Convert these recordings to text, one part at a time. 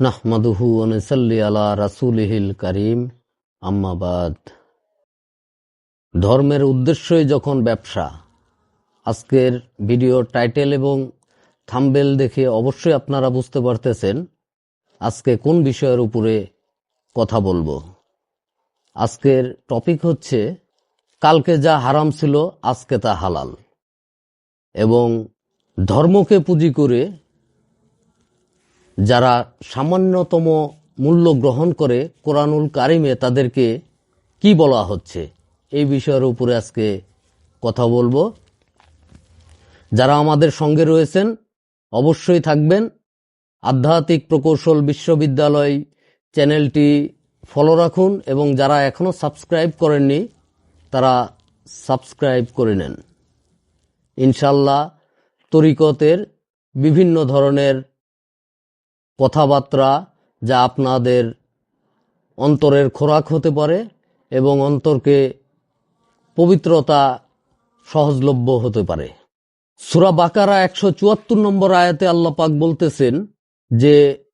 নাহমাদুহু আলা রাসুলিহিল করিম। আম্মাবাদ ধর্মের উদ্দেশ্যই যখন ব্যবসা, আজকের ভিডিও টাইটেল এবং থাম্বেল দেখে অবশ্যই আপনারা বুঝতে পারতেছেন আজকে কোন বিষয়ের উপরে কথা বলব। আজকের টপিক হচ্ছে, কালকে যা হারাম ছিল আজকে তা হালাল। এবং ধর্মকে পুঁজি করে যারা সামান্যতম মূল্য গ্রহণ করে কোরআনুল কারিমে তাদেরকে কি বলা হচ্ছে? এই বিষয়ের উপরে আজকে কথা বলব। যারা আমাদের সঙ্গে রয়েছেন, অবশ্যই থাকবেন। আধ্যাত্মিক প্রকৌশল বিশ্ববিদ্যালয় চ্যানেলটি ফলো রাখুন এবং যারা এখনও সাবস্ক্রাইব করেননি, তারা সাবস্ক্রাইব করে নেন। ইনশাল্লাহ তরিকতের বিভিন্ন ধরনের কথাবার্তা যা আপনাদের অন্তরের খোরাক হতে পারে এবং অন্তরকে পবিত্রতা সহজলভ্য হতে পারে। সুরা বাকারা একশো চুয়াত্তর নম্বর আয়াতে আল্লাহ পাক বলতেছেন যে,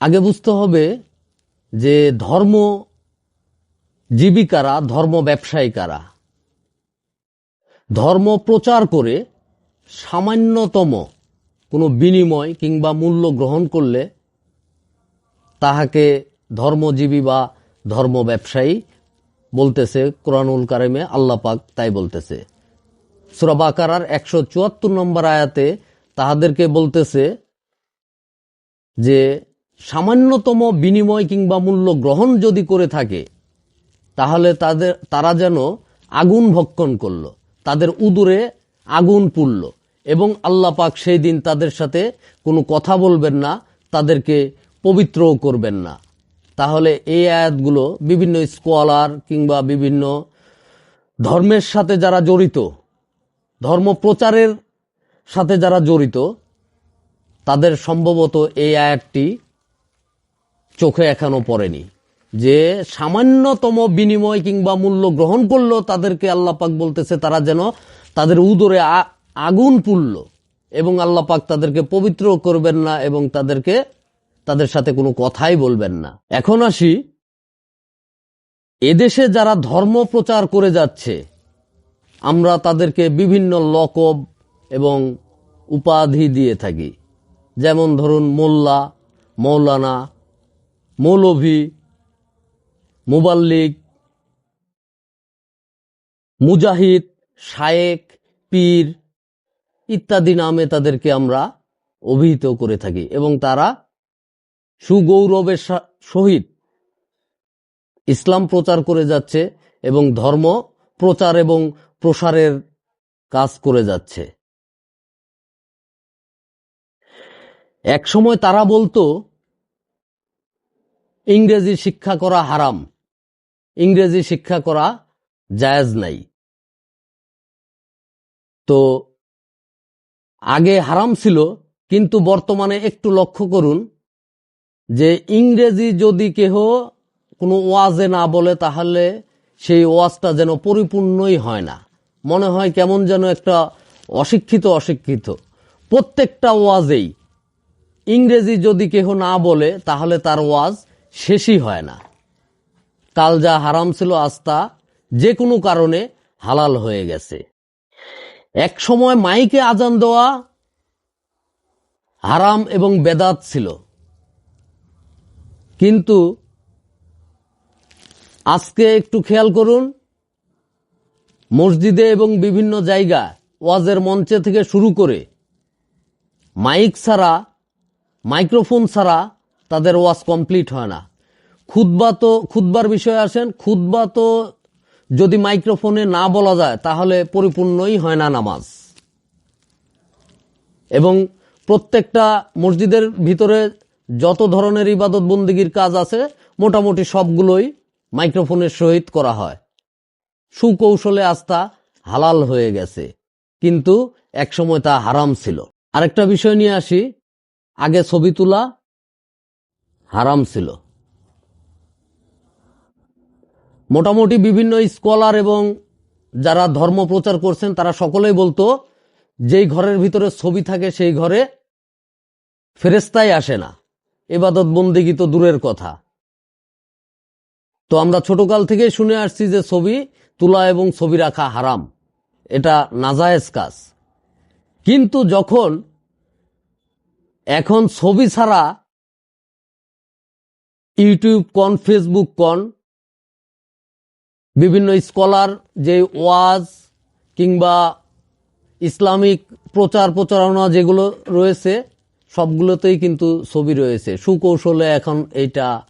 আগে বুঝতে হবে যে ধর্ম জীবিকারা ধর্ম ব্যবসায়ী কারা? ধর্ম প্রচার করে সামান্যতম কোনো বিনিময় কিংবা মূল্য গ্রহণ করলে তাহাকে ধর্মজীবী বা ধর্ম ব্যবসায়ী বলতেছে কোরআনুল কারিমে আল্লাপাক তাই বলতেছে। সুরাবাকার একশো চুয়াত্তর নম্বর আয়াতে তাহাদেরকে বলতেছে যে, সামান্যতম বিনিময় কিংবা মূল্য গ্রহণ যদি করে থাকে, তাহলে তাদের, তারা যেন আগুন ভক্ষণ করল, তাদের উদুরে আগুন পুড়ল। এবং আল্লাহ পাক সেই দিন তাদের সাথে কোনো কথা বলবেন না, তাদেরকে পবিত্রও করবেন না। তাহলে এই আয়াতগুলো বিভিন্ন স্কলার কিংবা বিভিন্ন ধর্মের সাথে যারা জড়িত, ধর্ম প্রচারের সাথে যারা জড়িত, তাদের সম্ভবত এই আয়াতটি চোখে এখনও পড়েনি। যে সামান্যতম বিনিময় কিংবা মূল্য গ্রহণ করল তাদেরকে আল্লাহ পাক বলতেছে, তারা যেন তাদের উদরে আগুন পুড়ল এবং আল্লাহ পাক তাদেরকে পবিত্র করবেন না এবং তাদেরকে, তাদের সাথে কোনো কথাই বলবেন না। এখন আসি, এদেশে যারা ধর্ম প্রচার করে যাচ্ছে, আমরা তাদেরকে বিভিন্ন লকব এবং উপাধি দিয়ে থাকি। যেমন ধরুন মোল্লা, মৌলানা, মৌলভি, মুবাল্লিক, মুজাহিদ, শায়েক, পীর ইত্যাদি নামে তাদেরকে আমরা অভিহিত করে থাকি এবং তারা সুগৌরবের সহিত ইসলাম প্রচার করে যাচ্ছে এবং ধর্ম প্রচার এবং প্রসারের কাজ করে যাচ্ছে। এক সময় তারা বলতো, ইংরেজি শিক্ষা করা হারাম, ইংরেজি শিক্ষা করা জায়াজ নাই। তো আগে হারাম ছিল, কিন্তু বর্তমানে একটু লক্ষ্য করুন যে ইংরেজি যদি কেহ কোনো ওয়াজে না বলে, তাহলে সেই ওয়াজটা যেন পরিপূর্ণই হয় না। মনে হয় কেমন যেন একটা অশিক্ষিত অশিক্ষিত। প্রত্যেকটা ওয়াজেই ইংরেজি যদি কেহ না বলে, তাহলে তার ওয়াজ শেষই হয় না। কাল যা হারাম ছিল আস্তা যে কোনো কারণে হালাল হয়ে গেছে। এক সময় মাইকে আজান দেওয়া হারাম এবং বেদাত ছিল। কিন্তু আজকে একটু খেয়াল করুন, মসজিদে এবং বিভিন্ন জায়গা ওয়াজের মঞ্চে থেকে শুরু করে মাইক ছাড়া, মাইক্রোফোন ছাড়া তাদের ওয়াজ কমপ্লিট হয় না। খুদ্া তো খুদ্বার বিষয়ে আসেন খুদ্া তো যদি মাইক্রোফোনে না বলা যায়, তাহলে পরিপূর্ণই হয় না নামাজ। এবং প্রত্যেকটা মসজিদের ভিতরে যত ধরনের ইবাদত বন্দিগির কাজ আছে, মোটামুটি সবগুলোই মাইক্রোফোনের সহিত করা হয়। সুকৌশলে আস্থা হালাল হয়ে গেছে, কিন্তু একসময় তা হারাম ছিল। আরেকটা বিষয় নিয়ে আসি, আগে ছবি তোলা হারাম ছিল। মোটামুটি বিভিন্ন স্কলার এবং যারা ধর্ম প্রচার করছেন, তারা সকলেই বলতো, যেই ঘরের ভিতরে ছবি থাকে সেই ঘরে ফেরেস্তাই আসে না। এবাদত বন্দিগি তো দূরের কথা। তো আমরা ছোটকাল থেকে শুনে আসছি যে ছবি তোলা এবং ছবি রাখা হারাম। এটা নাজায়েজ কাজ। কিন্তু যখন এখন ছবি ছাড়া ইউটিউব কন, ফেসবুক কন বিভিন্ন স্কলার যে ওয়াজ কিংবা ইসলামিক প্রচার প্রচারণা যেগুলো রয়েছে, সবগুলোতেই কিন্তু ছবি রয়েছে। সুকৌশলে এখন এইটা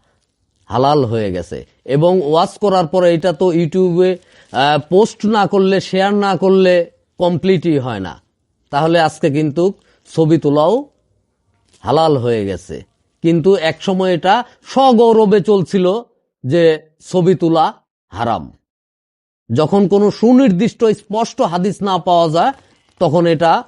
হালাল হয়ে গেছে। এবং ওয়াজ করার পরে এটা তো ইউটিউবে পোস্ট না করলে, শেয়ার না করলে কমপ্লিটই হয় না। তাহলে আজকে কিন্তু ছবি তোলাও হালাল হয়ে গেছে। কিন্তু একসময় এটা সগৌরবে চলছিল যে ছবি তোলা হারাম। যখন কোনো সুনির্দিষ্ট স্পষ্ট হাদিস না পাওয়া যায়, তখন এটা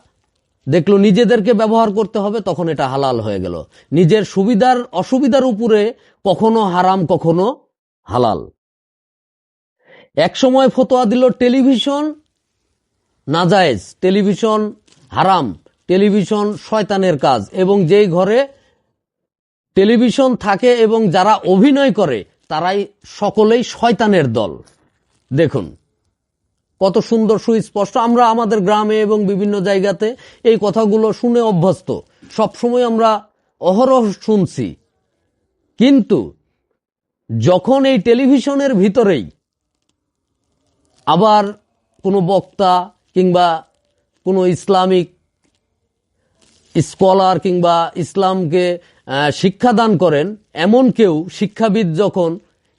দেখল নিজেদেরকে ব্যবহার করতে হবে, তখন এটা হালাল হয়ে গেল। নিজের সুবিধার, অসুবিধার উপরে কখনো হারাম, কখনো হালাল। এক সময় ফতোয়া দিল, টেলিভিশন নাজায়েজ, টেলিভিশন হারাম, টেলিভিশন শয়তানের কাজ এবং যেই ঘরে টেলিভিশন থাকে এবং যারা অভিনয় করে তারাই সকলেই শয়তানের দল। দেখুন, কত সুন্দর সুস্পষ্ট। আমরা আমাদের গ্রামে এবং বিভিন্ন জায়গাতে এই কথাগুলো শুনে অভ্যস্ত। সবসময় আমরা অহরহ শুনছি। কিন্তু যখন এই টেলিভিশনের ভিতরেই আবার কোনো বক্তা কিংবা কোনো ইসলামিক স্কলার কিংবা ইসলামকে শিক্ষাদান করেন, এমন কেউ, শিক্ষাবিদ যখন,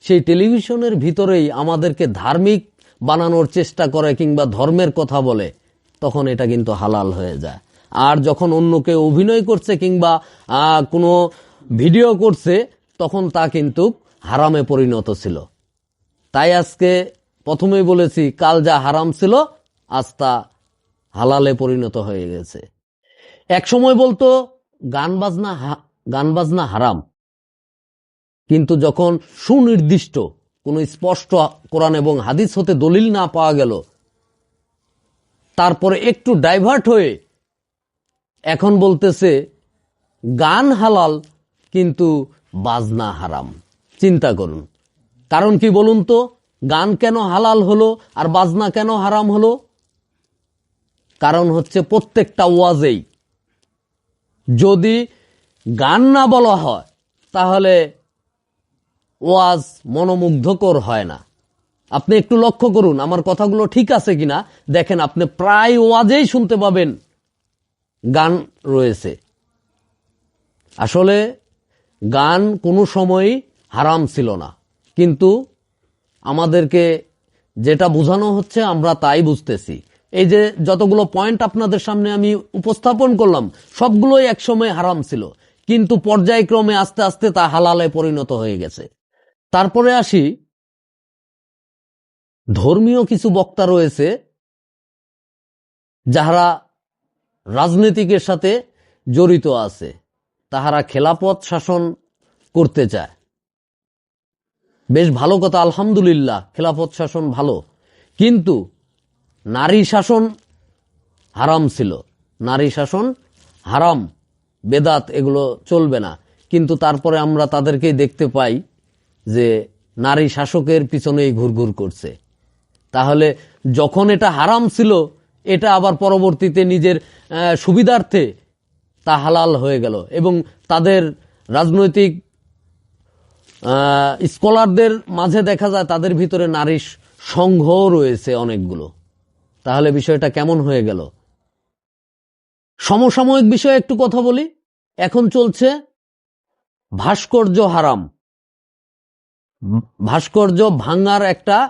সেই টেলিভিশনের ভিতরেই আমাদেরকে ধার্মিক বানানোর চেষ্টা করে কিংবা ধর্মের কথা বলে, তখন এটা কিন্তু হালাল হয়ে যায়। আর যখন অন্য কেউ অভিনয় করছে কিংবা কোনো ভিডিও করছে, তখন তা কিন্তু হারামে পরিণত ছিল। তাই আজকে প্রথমেই বলেছি, কাল যা হারাম ছিল, আজ তা হালালে পরিণত হয়ে গেছে। এক সময় বলতো, গান বাজনা গান বাজনা হারাম। কিন্তু যখন সুনির্দিষ্ট কোন স্পষ্ট কোরআন এবং হাদিস হতে দলিল না পাওয়া গেল, তারপরে একটু ডাইভার্ট হয়ে এখন বলতেছে, গান হালাল কিন্তু বাজনা হারাম। চিন্তা করুন। কারণ কি বলুন তো, গান কেন হালাল হলো আর বাজনা কেন হারাম হলো? কারণ হচ্ছে প্রত্যেকটা ওয়াজেই যদি গান না বলা হয়, তাহলে ওয়াজ মনোমুগ্ধকর হয় না। আপনি একটু লক্ষ্য করুন, আমার কথাগুলো ঠিক আছে কিনা? দেখেন, আপনি প্রায় ওয়াজেই শুনতে পাবেন গান রয়েছে। আসলে গান কোনো সময়ই হারাম ছিল না। কিন্তু আমাদেরকে যেটা বোঝানো হচ্ছে, আমরা তাই বুঝতেছি। এই যে যতগুলো পয়েন্ট আপনাদের সামনে আমি উপস্থাপন করলাম, সবগুলোই একসময় হারাম ছিল। কিন্তু পর্যায়ক্রমে আস্তে আস্তে তা হালালে পরিণত হয়ে গেছে। তারপরে আসি, ধর্মীয় কিছু বক্তা রয়েছে যাহারা রাজনীতিকের সাথে জড়িত আছে, তাহারা খেলাপথ শাসন করতে চায়। বেশ ভালো কথা, আলহামদুলিল্লাহ খেলাফত শাসন ভালো। কিন্তু নারী শাসন হারাম ছিল। নারী শাসন হারাম। বেদাত এগুলো চলবে না। কিন্তু তারপরে আমরা তাদেরকেই দেখতে পাই যে নারী শাসকের পিছনেই ঘুরঘুর করছে। তাহলে যখন এটা হারাম ছিল, এটা আবার পরবর্তীতে নিজের সুবিধার্থে তা হালাল হয়ে গেল এবং তাদের রাজনৈতিক স্কলারদের মাঝে দেখা যায় তাদের ভিতরে নারী সংঘ রয়েছে অনেকগুলো। তাহলে বিষয়টা কেমন হয়ে গেল? সমসাময়িক বিষয়ে একটু কথা বলি। এখন চলছে ভাস্কর্য হারাম। ভাস্কর্য ভাঙার একটা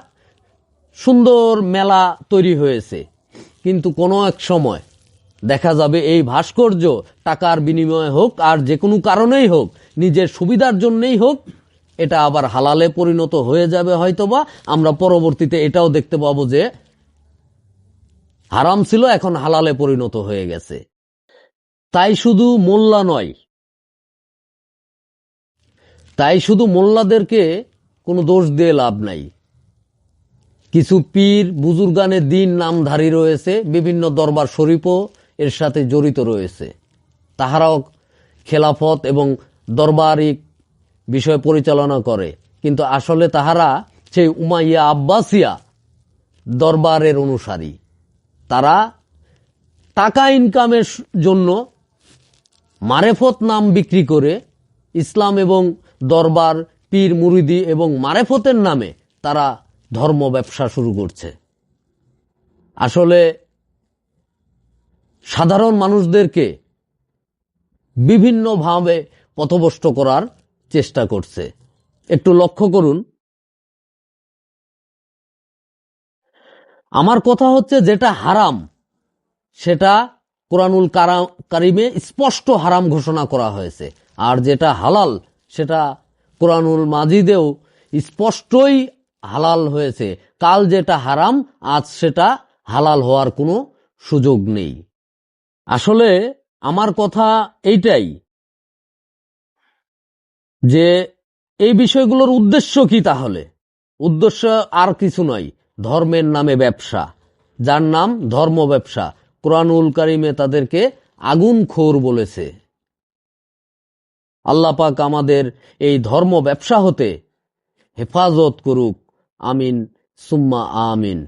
সুন্দর মেলা তৈরি হয়েছে। কিন্তু কোনো এক সময় দেখা যাবে এই ভাস্কর্য টাকার বিনিময়ে হোক আর যে কোনো কারণেই হোক, নিজের সুবিধার জন্যই হোক, এটা আবার হালালে পরিণত হয়ে যাবে হয়তোবা। আমরা পরবর্তীতে এটাও দেখতে পাবো যে হারাম ছিল, এখন হালালে পরিণত হয়ে গেছে। তাই শুধু মোল্লা নয়। তাই শুধু মোল্লাদেরকে কোনো দোষ দিয়ে লাভ নাই। কিছু পীর বুজুর্গানের দিন নামধারী রয়েছে, বিভিন্ন দরবার শরীফও এর সাথে জড়িত রয়েছে। তাহারাও খেলাফত এবং দরবারিক বিষয় পরিচালনা করে। কিন্তু আসলে তাহারা সেই উমাইয়া আব্বাসিয়া দরবারের অনুসারী। তারা টাকা ইনকামের জন্য মারেফত নাম বিক্রি করে ইসলাম এবং দরবার, পীর, মুরিদি এবং মারেফতের নামে তারা ধর্ম ব্যবসা শুরু করছে। আসলে সাধারণ মানুষদেরকে বিভিন্নভাবে পথভ্রষ্ট করার চেষ্টা করছে। একটু লক্ষ্য করুন। আমার কথা হচ্ছে যেটা হারাম, সেটা কোরআনুল কারা- কারিমে স্পষ্ট হারাম ঘোষণা করা হয়েছে। আর যেটা হালাল, সেটা কোরআনুল মাজিদেও স্পষ্টই হালাল হয়েছে। কাল যেটা হারাম, আজ সেটা হালাল হওয়ার কোনো সুযোগ নেই। আসলে আমার কথা এইটাই যে এই বিষয়গুলোর উদ্দেশ্য কি তাহলে? উদ্দেশ্য আর কিছু নয়, ধর্মের নামে ব্যবসা। যার নাম ধর্ম ব্যবসা। কোরআনুল কারিমে তাদেরকে আগুন খোর বলেছে। আল্লাপাক আমাদের এই ধর্ম ব্যবসা হতে হেফাজত করুক। আমিন, সুম্মা আমিন।